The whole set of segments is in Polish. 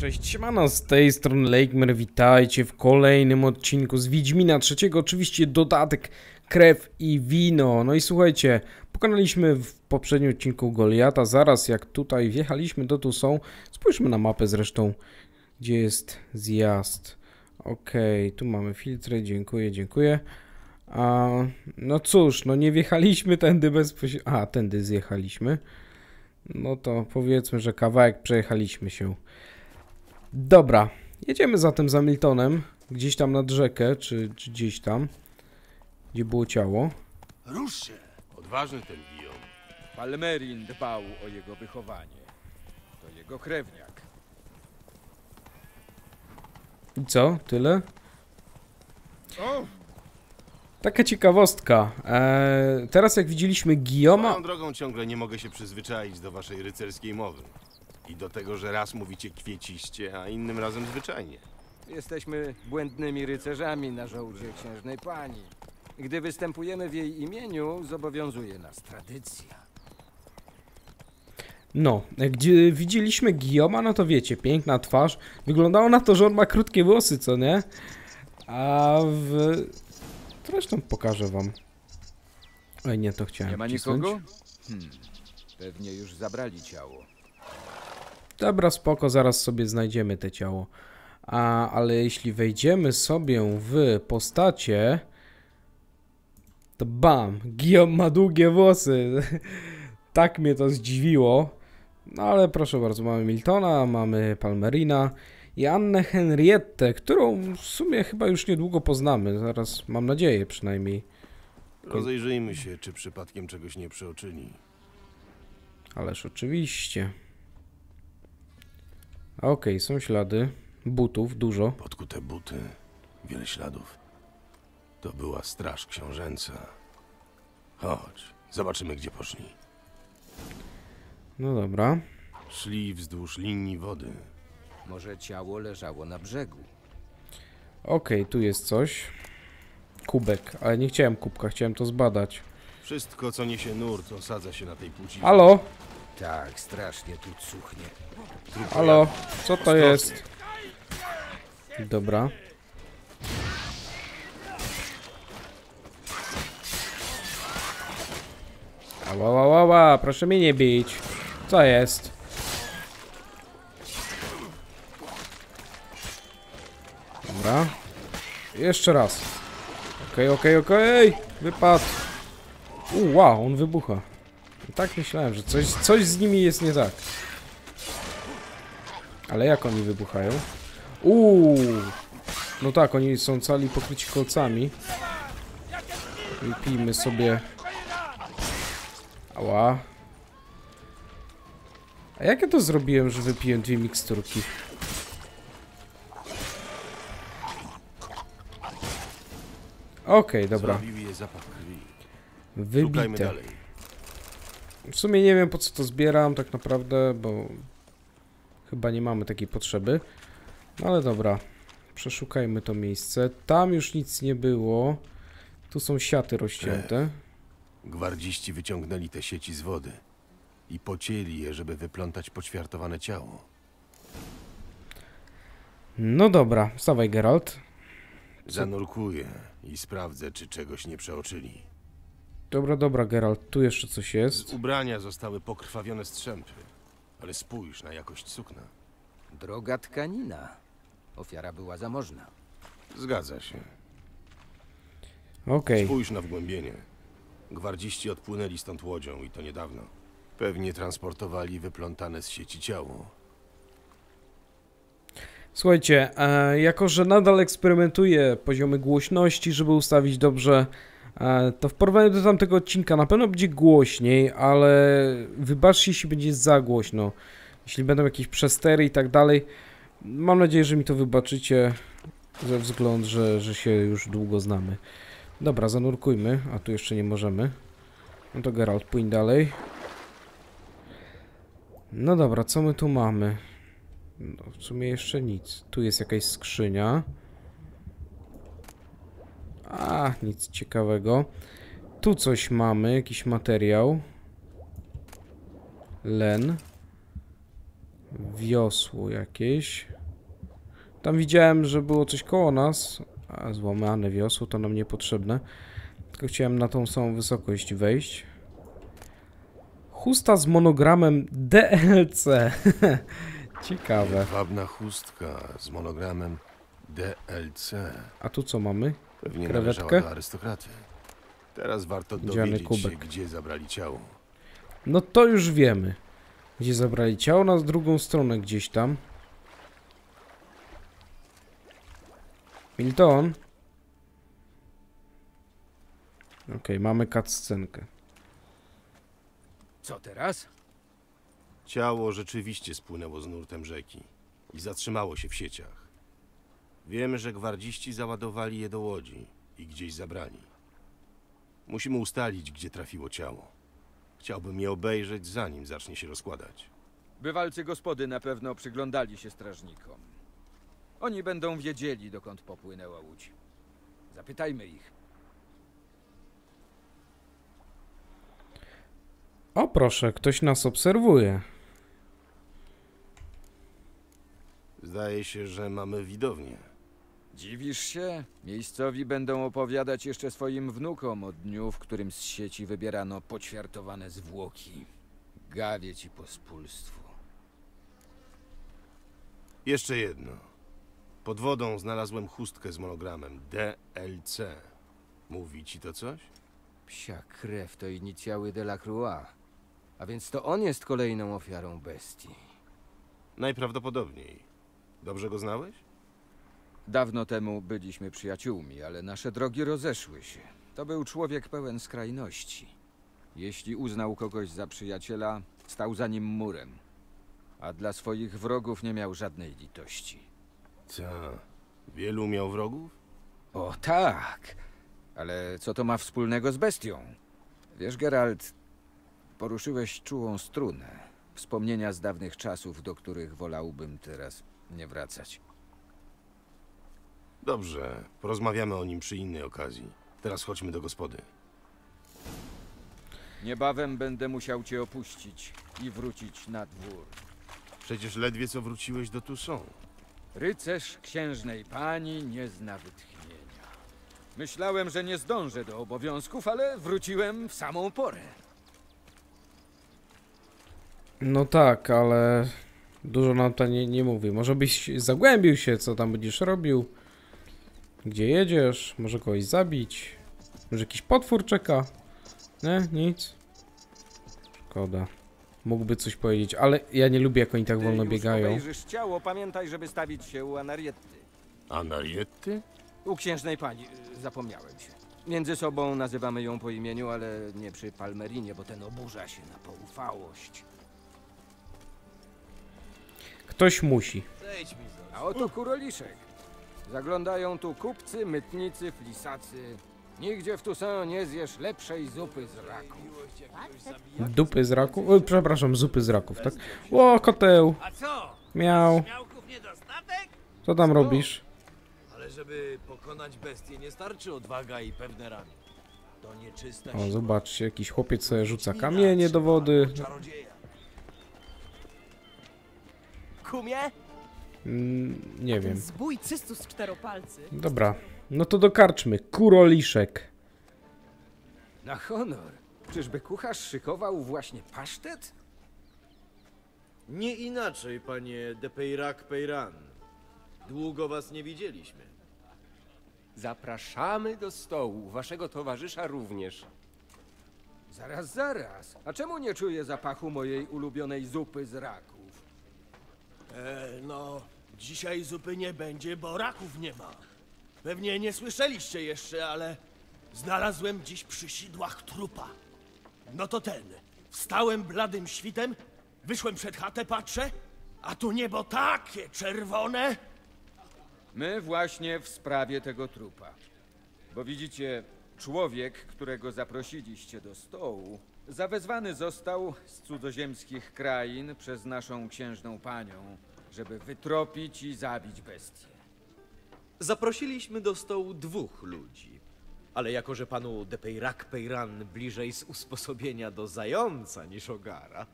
Cześć, siemano, z tej strony Lakemer, witajcie w kolejnym odcinku z Wiedźmina trzeciego, oczywiście dodatek krew i wino. No i słuchajcie, pokonaliśmy w poprzednim odcinku Goliata, zaraz jak tutaj wjechaliśmy do tu są, spójrzmy na mapę zresztą, gdzie jest zjazd. Okej, tu mamy filtry, dziękuję, dziękuję. A, no cóż, no nie wjechaliśmy tędy bezpośrednio, a tędy zjechaliśmy. No to powiedzmy, że kawałek przejechaliśmy się. Dobra, jedziemy zatem za Miltonem, gdzieś tam nad rzekę, czy, czy gdzieś tam, gdzie było ciało. Rusz się! Odważny ten Guillaume. Palmerin dbał o jego wychowanie. To jego krewniak. I co? Tyle? O! Taka ciekawostka. Eee, teraz jak widzieliśmy Guillaume'a... Moją drogą ciągle nie mogę się przyzwyczaić do waszej rycerskiej mowy. I do tego, że raz mówicie kwieciście, a innym razem zwyczajnie. Jesteśmy błędnymi rycerzami na żołdzie księżnej pani. Gdy występujemy w jej imieniu, zobowiązuje nas tradycja. No, gdzie widzieliśmy Guillaume'a, no to wiecie, piękna twarz. Wyglądało na to, że on ma krótkie włosy, co nie? A w... Zresztą pokażę wam. Oj, nie, to chciałem Nie ma wcisnąć. nikogo? Hmm. Pewnie już zabrali ciało. Dobra, spoko, zaraz sobie znajdziemy te ciało. A, ale jeśli wejdziemy sobie w postacie, to bam, Guillaume ma długie włosy. tak mnie to zdziwiło. No ale proszę bardzo, mamy Miltona, mamy Palmerina i Annę Henriette, którą w sumie chyba już niedługo poznamy. Zaraz, mam nadzieję przynajmniej. Rozejrzyjmy się, czy przypadkiem czegoś nie przeoczyli. Ależ oczywiście. Okej, są ślady. Butów, dużo. Podkute buty, wiele śladów. To była straż książęca. Chodź, zobaczymy, gdzie poszli. No dobra. Szli wzdłuż linii wody. Może ciało leżało na brzegu. Okej, tu jest coś. Kubek, ale nie chciałem kubka, chciałem to zbadać. Wszystko, co niesie nurt, osadza się na tej płci. Halo? Tak, strasznie tu cuchnie. Halo? Co to jest? Dobra. Ała, ała, ała, proszę mnie nie bić. Co jest? Dobra. Jeszcze raz. Okej, okej, okej. Wypad. U, wow, on wybucha. Tak myślałem, że coś, coś z nimi jest nie tak. Ale jak oni wybuchają? Uuu. No tak, oni są cali pokryci kolcami. Wypijmy sobie. Ała. A jak ja to zrobiłem, że wypiłem dwie miksturki? Okej, dobra. Krwi. Szukajmy Wybite. W sumie nie wiem po co to zbieram tak naprawdę, bo chyba nie mamy takiej potrzeby. No ale dobra, przeszukajmy to miejsce. Tam już nic nie było. Tu są siaty rozcięte. Gwardziści wyciągnęli te sieci z wody i pocięli je, żeby wyplątać poćwiartowane ciało. No dobra, wstawaj Geralt. Zanurkuję i sprawdzę, czy czegoś nie przeoczyli. Dobra, dobra Geralt, tu jeszcze coś Z jest. ubrania zostały pokrwawione strzępy, ale spójrz na jakość sukna. Droga tkanina. Ofiara była zamożna. Zgadza się. Okej, Spójrz na wgłębienie. Gwardziści odpłynęli stąd łodzią i to niedawno. Pewnie transportowali wyplątane z sieci ciało. słuchajcie, e, jako że nadal eksperymentuję poziomy głośności, żeby ustawić dobrze, to w porównaniu do tamtego odcinka na pewno będzie głośniej, ale wybaczcie, jeśli będzie za głośno. Jeśli będą jakieś przestery i tak dalej, mam nadzieję, że mi to wybaczycie ze względu, że, że się już długo znamy. Dobra, zanurkujmy, a tu jeszcze nie możemy. No to Geralt, pójdź dalej. No dobra, co my tu mamy? No, w sumie jeszcze nic. Tu jest jakaś skrzynia. A, nic ciekawego. Tu coś mamy, jakiś materiał. Len. Wiosło jakieś. Tam widziałem, że było coś koło nas. A złamane wiosło to nam niepotrzebne. Tylko chciałem na tą samą wysokość wejść. Chusta z monogramem DLC. Ciekawe. Wabna chustka z monogramem DLC. A tu co mamy? Pewnie Krewetkę? należała do arystokraty. Teraz warto dowiedzieć się, kubek. gdzie zabrali ciało. No to już wiemy. Gdzie zabrali ciało? Na drugą stronę gdzieś tam. Milton. Okej, mamy cutscenkę. Co teraz? Ciało rzeczywiście spłynęło z nurtem rzeki i zatrzymało się w sieciach. Wiemy, że gwardziści załadowali je do łodzi i gdzieś zabrali. Musimy ustalić, gdzie trafiło ciało. Chciałbym je obejrzeć, zanim zacznie się rozkładać. Bywalcy gospody na pewno przyglądali się strażnikom. Oni będą wiedzieli, dokąd popłynęła łódź. Zapytajmy ich. O proszę, ktoś nas obserwuje. Zdaje się, że mamy widownię. Dziwisz się? Miejscowi będą opowiadać jeszcze swoim wnukom o dniu, w którym z sieci wybierano poćwiartowane zwłoki. Gawie ci pospólstwu. Jeszcze jedno. Pod wodą znalazłem chustkę z monogramem DLC. Mówi ci to coś? Psia krew to inicjały Delacroix. A więc to on jest kolejną ofiarą bestii. Najprawdopodobniej. Dobrze go znałeś? Dawno temu byliśmy przyjaciółmi, ale nasze drogi rozeszły się. To był człowiek pełen skrajności. Jeśli uznał kogoś za przyjaciela, stał za nim murem. A dla swoich wrogów nie miał żadnej litości. Ta. Wielu miał wrogów? O tak, ale co to ma wspólnego z bestią? Wiesz, Geralt, poruszyłeś czułą strunę. Wspomnienia z dawnych czasów, do których wolałbym teraz nie wracać. Dobrze, porozmawiamy o nim przy innej okazji. Teraz chodźmy do gospody. Niebawem będę musiał cię opuścić i wrócić na dwór. Przecież ledwie co wróciłeś do Toussaint. Rycerz księżnej pani nie zna wytchnienia. Myślałem, że nie zdążę do obowiązków, ale wróciłem w samą porę. No tak, ale dużo nam to nie, nie mówi. Może byś zagłębił się, co tam będziesz robił. Gdzie jedziesz? Może kogoś zabić? Może jakiś potwór czeka? Nie, nic. Szkoda. Mógłby coś powiedzieć, ale ja nie lubię jak oni tak Gdy wolno biegają. obejrzysz ciało, pamiętaj, żeby stawić się u Anarietty. Anarietty? U księżnej pani, zapomniałem się. Między sobą nazywamy ją po imieniu, ale nie przy Palmerinie, bo ten oburza się na poufałość. Ktoś musi. A oto kuroliszek. Zaglądają tu kupcy, mytnicy, flisacy. Nigdzie w Toussaint nie zjesz lepszej zupy z raku. Dupy z raków? Oj, przepraszam, zupy z raków, tak? Ło, koteł! A co? Miał. Niedostatek? Co tam robisz? Ale żeby pokonać bestię nie starczy odwaga i pewne rany. To nieczysta O, zobaczcie, jakiś chłopiec sobie rzuca kamienie do wody. Czarodzieja. Kumie? Mm, nie wiem. Zbój cystus czteropalcy. Dobra, no to dokarczmy. Kuroliszek. Na honor. Czyżby kucharz szykował właśnie pasztet? Nie inaczej, panie de Peyrac Peyran. Długo was nie widzieliśmy. Zapraszamy do stołu, waszego towarzysza również. Zaraz, zaraz. A czemu nie czuję zapachu mojej ulubionej zupy z raków? E, no, dzisiaj zupy nie będzie, bo raków nie ma. Pewnie nie słyszeliście jeszcze, ale znalazłem dziś przy sidłach trupa. No to ten. Wstałem bladym świtem, wyszłem przed chatę, patrzę, a tu niebo takie czerwone. My właśnie w sprawie tego trupa. Bo widzicie, człowiek, którego zaprosiliście do stołu, zawezwany został z cudzoziemskich krain przez naszą księżną panią, żeby wytropić i zabić bestię. Zaprosiliśmy do stołu dwóch ludzi. Ale jako, że panu de Peyrac Peyran bliżej z usposobienia do zająca niż ogara,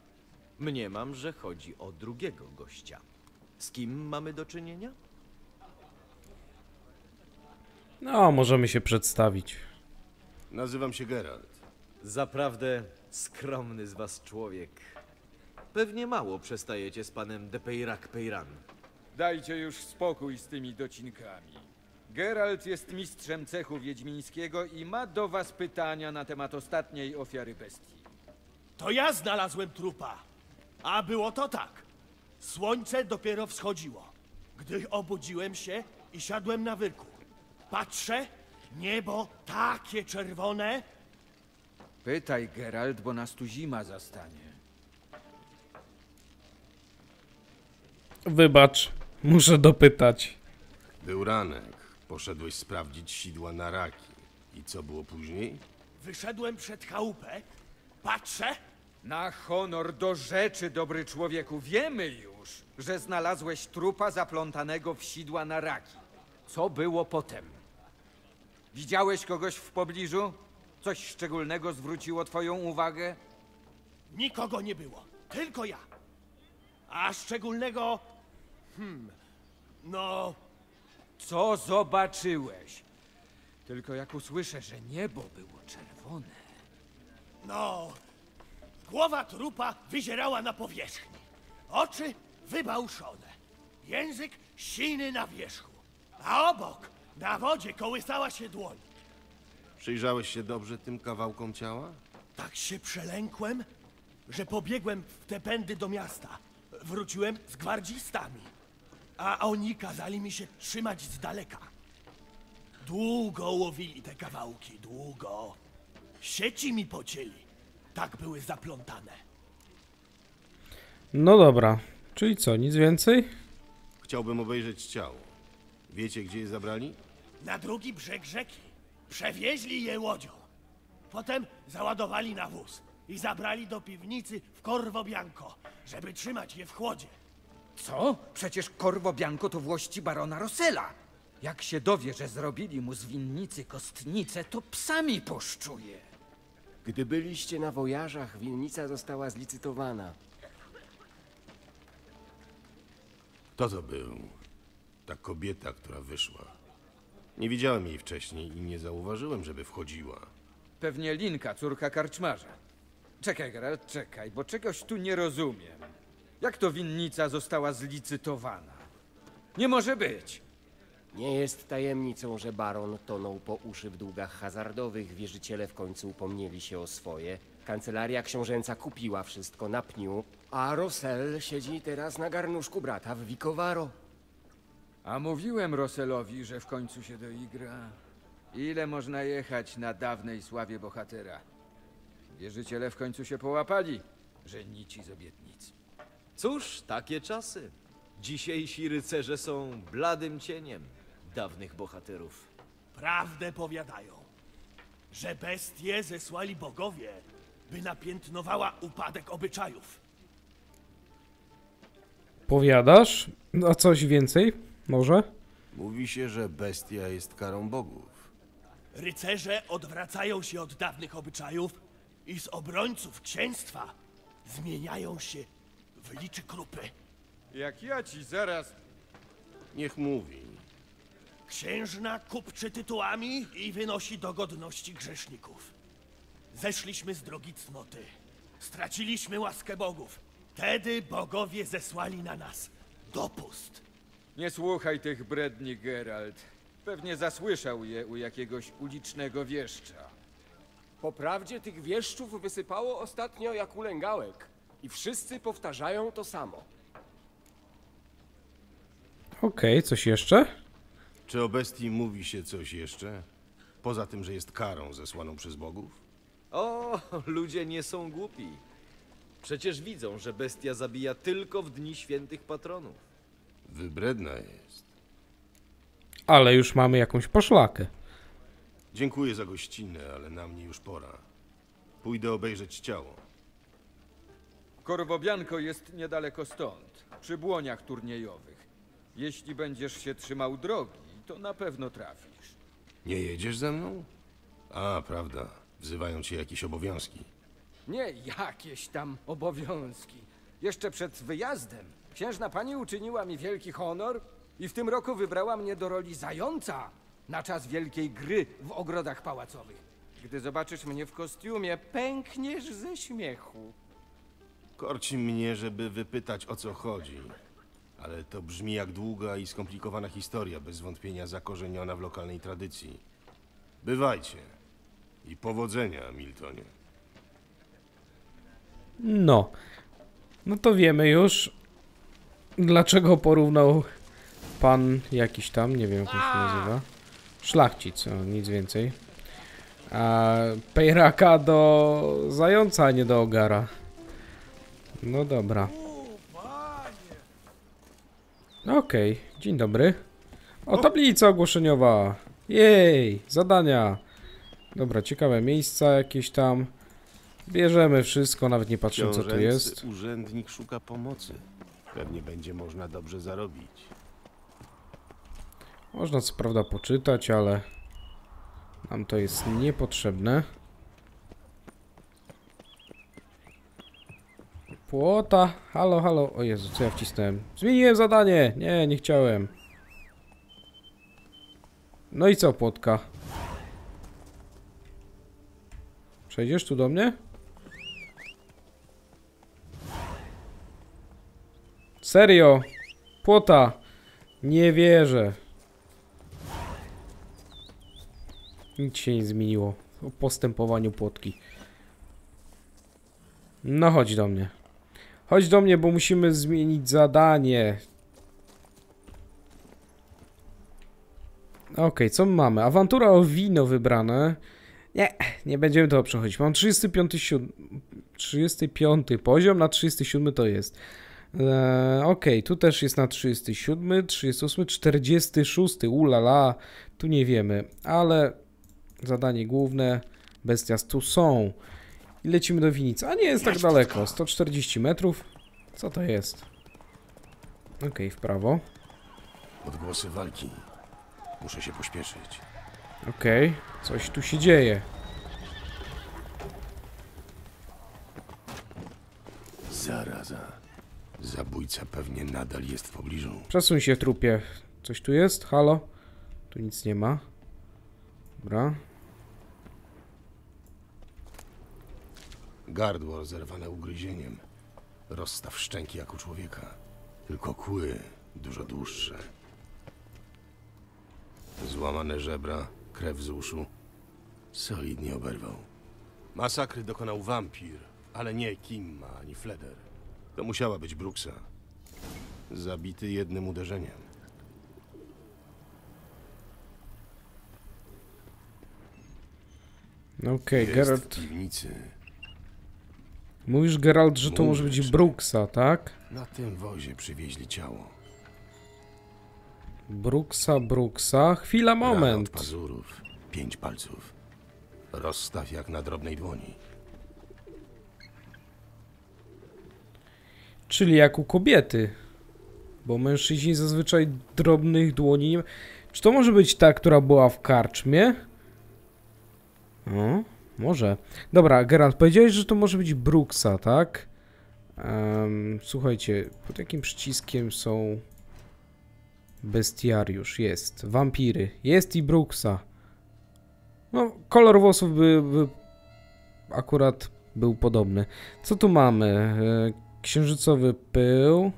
Mniemam, że chodzi o drugiego gościa. Z kim mamy do czynienia? No, możemy się przedstawić. Nazywam się Geralt. Zaprawdę skromny z was człowiek. Pewnie mało przestajecie z panem de Peyrac Peyran. Dajcie już spokój z tymi docinkami. Geralt jest mistrzem cechu wiedźmińskiego i ma do was pytania na temat ostatniej ofiary bestii. To ja znalazłem trupa. A było to tak. Słońce dopiero wschodziło. Gdy obudziłem się i siadłem na wyrku. Patrzę, niebo takie czerwone. Pytaj, Geralt, bo nas tu zima zastanie. Wybacz, muszę dopytać. Był ranek. Poszedłeś sprawdzić sidła na raki. I co było później? Wyszedłem przed chałupę. Patrzę, Na honor do rzeczy, dobry człowieku, wiemy już, że znalazłeś trupa zaplątanego w sidła na raki. Co było potem? Widziałeś kogoś w pobliżu? Coś szczególnego zwróciło twoją uwagę? nikogo nie było. Tylko ja. A szczególnego... Hmm... No... Co zobaczyłeś? Tylko jak usłyszę, że niebo było czerwone. No... Głowa trupa wyzierała na powierzchni. Oczy wybałszone. Język siny na wierzchu. A obok, na wodzie, kołysała się dłoń. Przyjrzałeś się dobrze tym kawałkom ciała? Tak się przelękłem, że pobiegłem w te pędy do miasta. Wróciłem z gwardzistami. A oni kazali mi się trzymać z daleka. Długo łowili te kawałki, długo. Sieci mi pocięli. Tak były zaplątane. No dobra, czyli co, nic więcej? Chciałbym obejrzeć ciało. Wiecie, gdzie je zabrali? Na drugi brzeg rzeki. Przewieźli je łodzią. Potem załadowali na wóz i zabrali do piwnicy w Corvo Bianco, żeby trzymać je w chłodzie. Co? Przecież Corvo Bianco to włości barona Rossella. Jak się dowie, że zrobili mu z winnicy kostnicę, to psami poszczuje. Gdy byliście na wojażach, winnica została zlicytowana. Kto to był? Ta kobieta, która wyszła. Nie widziałem jej wcześniej i nie zauważyłem, żeby wchodziła. Pewnie Linka, córka karczmarza. Czekaj, Geralt, czekaj, bo czegoś tu nie rozumiem. Jak to winnica została zlicytowana? Nie może być. Nie jest tajemnicą, że baron tonął po uszy w długach hazardowych, wierzyciele w końcu upomnieli się o swoje. Kancelaria książęca kupiła wszystko na pniu, a Rosel siedzi teraz na garnuszku brata w Vicovaro. A mówiłem Rosselowi, że w końcu się doigra. Ile można jechać na dawnej sławie bohatera? Wierzyciele w końcu się połapali, że nici z obietnic. Cóż, takie czasy. Dzisiejsi rycerze są bladym cieniem dawnych bohaterów. Prawdę powiadają, że bestie zesłali bogowie, by napiętnowała upadek obyczajów. Powiadasz? A coś więcej? Może? Mówi się, że bestia jest karą bogów. Rycerze odwracają się od dawnych obyczajów i z obrońców księstwa zmieniają się w liczy krupy. Jak ja ci zaraz... Niech mówi. Księżna kupczy tytułami i wynosi do godności grzeszników. Zeszliśmy z drogi cnoty. Straciliśmy łaskę bogów. Wtedy bogowie zesłali na nas dopust. Nie słuchaj tych bredni, Geralt. Pewnie zasłyszał je u jakiegoś ulicznego wieszcza. Po prawdzie tych wieszczów wysypało ostatnio jak ulęgałek. I wszyscy powtarzają to samo. Okej, coś jeszcze? Czy o bestii mówi się coś jeszcze? Poza tym, że jest karą zesłaną przez bogów? O, ludzie nie są głupi. Przecież widzą, że bestia zabija tylko w dni świętych patronów. Wybredna jest. Ale już mamy jakąś poszlakę. Dziękuję za gościnę, ale na mnie już pora. Pójdę obejrzeć ciało. Corvo Bianco jest niedaleko stąd, przy błoniach turniejowych. Jeśli będziesz się trzymał drogi, to na pewno trafisz. Nie jedziesz ze mną? A, prawda. Wzywają cię jakieś obowiązki. Nie jakieś tam obowiązki. Jeszcze przed wyjazdem księżna pani uczyniła mi wielki honor i w tym roku wybrała mnie do roli zająca na czas wielkiej gry w ogrodach pałacowych. Gdy zobaczysz mnie w kostiumie, pękniesz ze śmiechu. Korci mnie, żeby wypytać o co chodzi. Ale to brzmi jak długa i skomplikowana historia, bez wątpienia zakorzeniona w lokalnej tradycji. Bywajcie. I powodzenia, Miltonie. No. No to wiemy już, dlaczego porównał pan jakiś tam, nie wiem jak on się nazywa. Szlachcic, o, nic więcej. A Pejraka do zająca, a nie do ogara. No dobra. Okej, dzień dobry. O, tablica ogłoszeniowa. Jej, zadania. Dobra, ciekawe miejsca jakieś tam. Bierzemy wszystko, nawet nie patrzymy co tu jest. urzędnik szuka pomocy. Pewnie będzie można dobrze zarobić. Można co prawda poczytać, ale nam to jest niepotrzebne. Płota, halo, halo. O Jezu, co ja wcisnąłem? Zmieniłem zadanie! Nie, nie chciałem. No i co, płotka? Przejdziesz tu do mnie? Serio? Płota! Nie wierzę. Nic się nie zmieniło o postępowaniu płotki. No chodź do mnie. Chodź do mnie, bo musimy zmienić zadanie. Okej, co my mamy? Awantura o wino wybrane. Nie, nie będziemy tego przechodzić. Mam 35, siódm- 35 poziom, na 37 to jest. Eee, Okej, tu też jest na 37, 38, 46. Ulala, tu nie wiemy, ale zadanie główne. Bestias tu są. I lecimy do Winicy. A nie jest tak daleko. 140 metrów. Co to jest? Okej, w prawo. Odgłosy walki. Muszę się pośpieszyć. Okej, coś tu się dzieje. Zaraza. Zabójca pewnie nadal jest w pobliżu. Przesuń się, trupie. Coś tu jest? Halo? Tu nic nie ma. Dobra. Gardło zerwane ugryzieniem. Rozstaw szczęki jak u człowieka. Tylko kły dużo dłuższe. Złamane żebra, krew z uszu. Solidnie oberwał. Masakry dokonał wampir, ale nie Kimma ani Fleder. To musiała być Bruxa. Zabity jednym uderzeniem. Okej, Jest Geralt. w piwnicy. Mówisz, Geralt, że to może być Bruxa, tak? Na tym wozie przywieźli ciało. Bruxa, Bruxa. Chwila, moment. Od pazurów, pięć palców. Rozstaw jak na drobnej dłoni. Czyli jak u kobiety. Bo mężczyźni zazwyczaj drobnych dłoni nie ma. Czy to może być ta, która była w karczmie? O, może. Dobra, Geralt, powiedziałeś, że to może być Bruxa, tak? Em, słuchajcie, pod jakim przyciskiem są bestiariusz? Jest. Wampiry. Jest i Bruxa. No, kolor włosów by, by akurat był podobny. Co tu mamy? E, Księżycowy pył,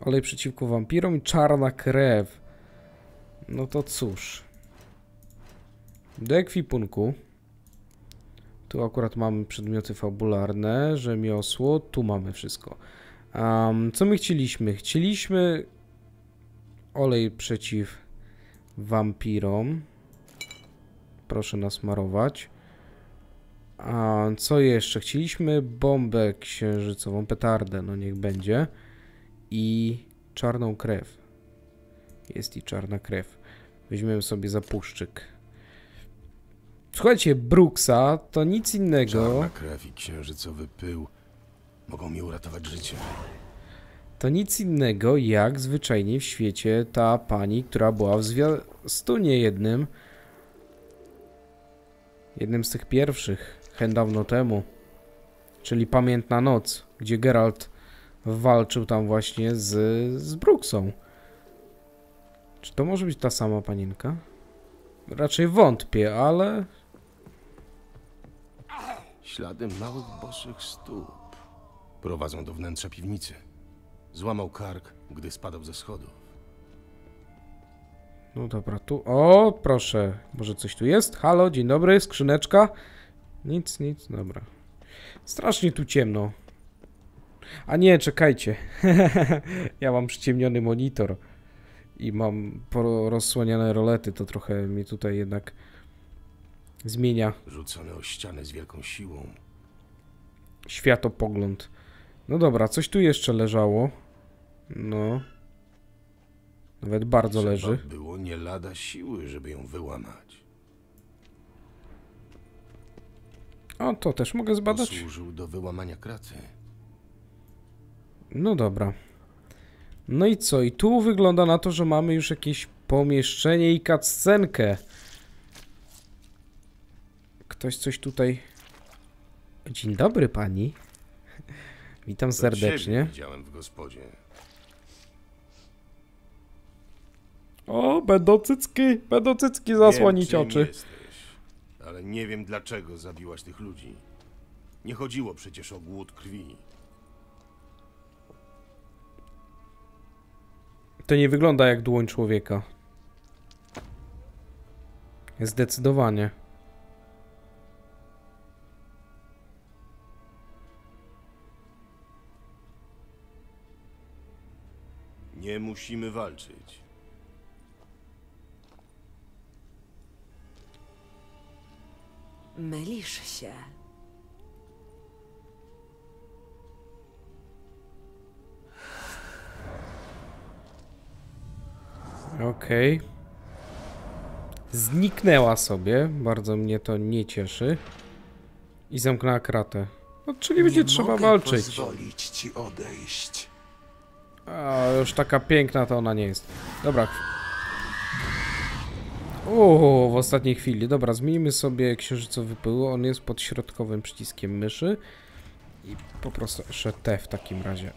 olej przeciwko wampirom i czarna krew. No to cóż. Do ekwipunku. Tu akurat mamy przedmioty fabularne, rzemiosło, tu mamy wszystko. Am, co my chcieliśmy? Chcieliśmy olej przeciw wampirom. Proszę nasmarować. A co jeszcze? Chcieliśmy bombę księżycową, petardę, no niech będzie. I czarną krew. Jest i czarna krew. Weźmiemy sobie zapuszczyk. Słuchajcie, Bruxa to nic innego. Czarna krew i księżycowy pył mogą mi uratować życie. To nic innego jak zwyczajnie w świecie ta pani, która była w zwiastunie jednym. Jednym z tych pierwszych, hen dawno temu. Czyli Pamiętna Noc, gdzie Geralt walczył tam właśnie z, z Brooksą. Czy to może być ta sama panienka? Raczej wątpię, ale Ślady małych bosych stóp prowadzą do wnętrza piwnicy. Złamał kark, gdy spadał ze schodów. No dobra, tu. O, proszę. Może coś tu jest? Halo, dzień dobry, skrzyneczka. Nic, nic, dobra. Strasznie tu ciemno. A nie, czekajcie. ja mam przyciemniony monitor i mam rozsłaniane rolety. To trochę mnie tutaj jednak zmienia Rzucone o ścianę z wielką siłą. światopogląd. No dobra, coś tu jeszcze leżało. No. Nawet bardzo Trzeba leży. było nie lada siły, żeby ją wyłamać. O, to też mogę zbadać. Służył do wyłamania kraty. No dobra. No i co? I tu wygląda na to, że mamy już jakieś pomieszczenie i cutscenkę. Ktoś coś tutaj... Dzień dobry pani. Witam To serdecznie. widziałem w gospodzie. O, będą cycki, będą cycki zasłonić wiem, oczy. Jesteś, ale nie wiem dlaczego zabiłaś tych ludzi. Nie chodziło przecież o głód krwi. To nie wygląda jak dłoń człowieka. Zdecydowanie. Musimy walczyć. Mylisz się. Okej. Zniknęła sobie. Bardzo mnie to nie cieszy. I zamknęła kratę. No, czyli będzie trzeba mogę walczyć. pozwolić ci odejść. A już taka piękna to ona nie jest. Dobra. O, w ostatniej chwili. Dobra, zmienimy sobie księżycowy pył. On jest pod środkowym przyciskiem myszy. I po prostu jeszcze T w takim razie.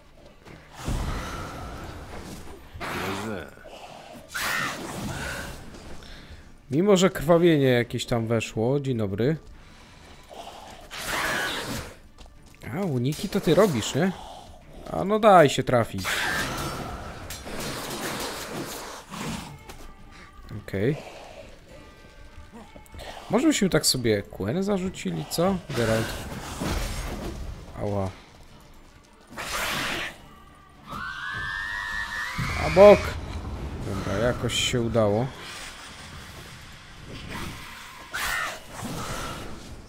Mimo, że krwawienie jakieś tam weszło. Dzień dobry. A, uniki to ty robisz, nie? A no daj się trafić. Okej. Może byśmy tak sobie Quen zarzucili, co? Geralt. Ała. A bok! Dobra, jakoś się udało.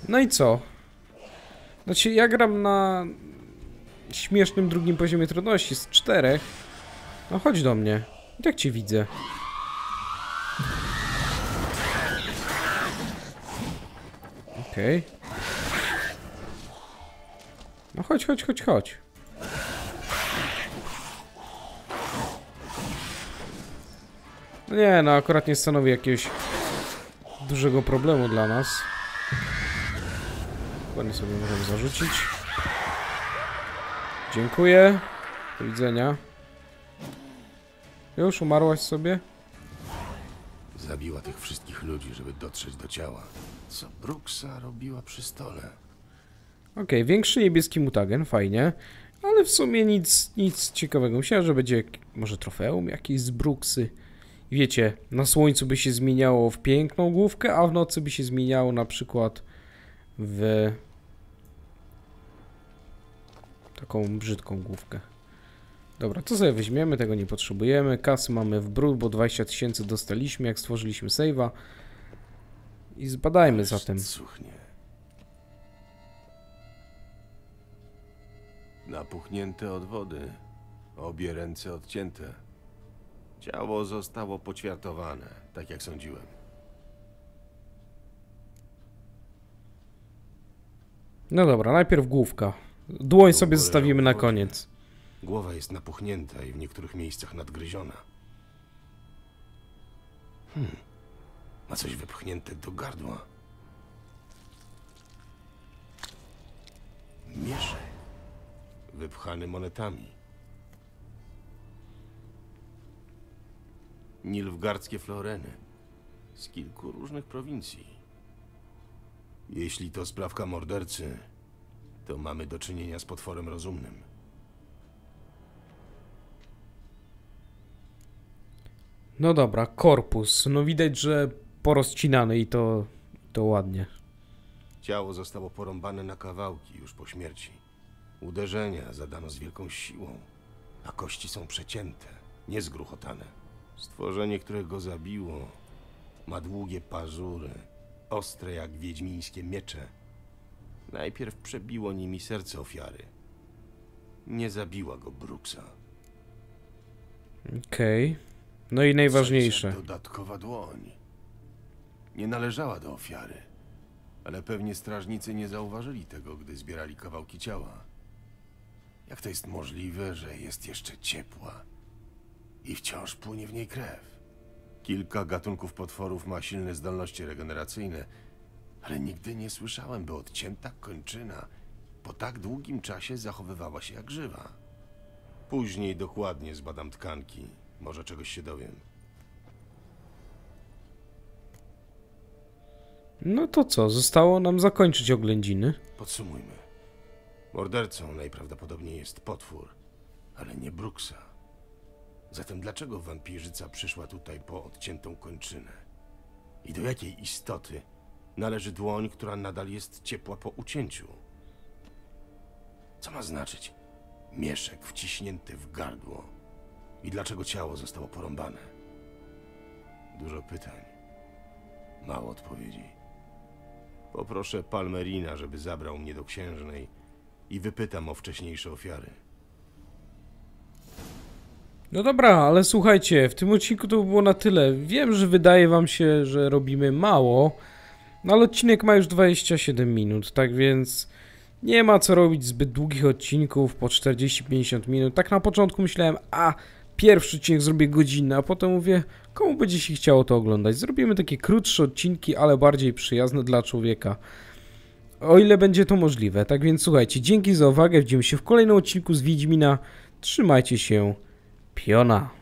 No i co? Znaczy, ja gram na śmiesznym drugim poziomie trudności z czterech. No chodź do mnie. Jak cię widzę? Okej. No chodź, chodź, chodź, chodź. No nie, no akurat nie stanowi jakiegoś dużego problemu dla nas. Ładnie sobie możemy zarzucić. Dziękuję. Do widzenia. Już umarłaś sobie? Zabiła tych wszystkich ludzi, żeby dotrzeć do ciała. Co Brooksa robiła przy stole? Okej, większy niebieski mutagen, fajnie. Ale w sumie nic, nic ciekawego. Myślałem, że będzie może trofeum jakieś z Brooksy. Wiecie, na słońcu by się zmieniało w piękną główkę, a w nocy by się zmieniało na przykład w taką brzydką główkę. Dobra, to sobie weźmiemy, tego nie potrzebujemy. Kasy mamy w brud, bo 20 tysięcy dostaliśmy, jak stworzyliśmy save'a. I zbadajmy zatem. Cuchnie. Napuchnięte od wody. Obie ręce odcięte. Ciało zostało poćwiartowane, tak jak sądziłem. No dobra, najpierw główka. Dłoń sobie zostawimy na koniec. Głowa jest napuchnięta i w niektórych miejscach nadgryziona. Hmm. Ma coś wypchnięte do gardła. Mieszek. Wypchany monetami. Nilfgardzkie floreny. Z kilku różnych prowincji. Jeśli to sprawka mordercy, to mamy do czynienia z potworem rozumnym. No dobra, korpus. No widać, że porozcinany i to, to ładnie. Ciało zostało porąbane na kawałki już po śmierci. Uderzenia zadano z wielką siłą, a kości są przecięte, niezgruchotane. Stworzenie, które go zabiło, ma długie pazury, ostre jak wiedźmińskie miecze. Najpierw przebiło nimi serce ofiary. Nie zabiła go Brooksa. Okej. No i najważniejsze. Dodatkowa dłoń. Nie należała do ofiary, ale pewnie strażnicy nie zauważyli tego, gdy zbierali kawałki ciała. Jak to jest możliwe, że jest jeszcze ciepła i wciąż płynie w niej krew? Kilka gatunków potworów ma silne zdolności regeneracyjne, ale nigdy nie słyszałem, by odcięta kończyna po tak długim czasie zachowywała się jak żywa. Później dokładnie zbadam tkanki. Może czegoś się dowiem. No to co, zostało nam zakończyć oględziny. Podsumujmy. Mordercą najprawdopodobniej jest potwór, ale nie Brooksa. Zatem dlaczego wampirzyca przyszła tutaj po odciętą kończynę? I do jakiej istoty należy dłoń, która nadal jest ciepła po ucięciu? Co ma znaczyć mieszek wciśnięty w gardło? I dlaczego ciało zostało porąbane? Dużo pytań, mało odpowiedzi. Poproszę Palmerina, żeby zabrał mnie do księżnej i wypytam o wcześniejsze ofiary. No dobra, ale słuchajcie, w tym odcinku to było na tyle. Wiem, że wydaje wam się, że robimy mało, no ale odcinek ma już 27 minut, tak więc nie ma co robić zbyt długich odcinków po 40-50 minut. Tak na początku myślałem, a pierwszy odcinek zrobię godzinę, a potem mówię, komu będzie się chciało to oglądać. Zrobimy takie krótsze odcinki, ale bardziej przyjazne dla człowieka. O ile będzie to możliwe. Tak więc słuchajcie, dzięki za uwagę. Widzimy się w kolejnym odcinku z Wiedźmina. Trzymajcie się. Piona.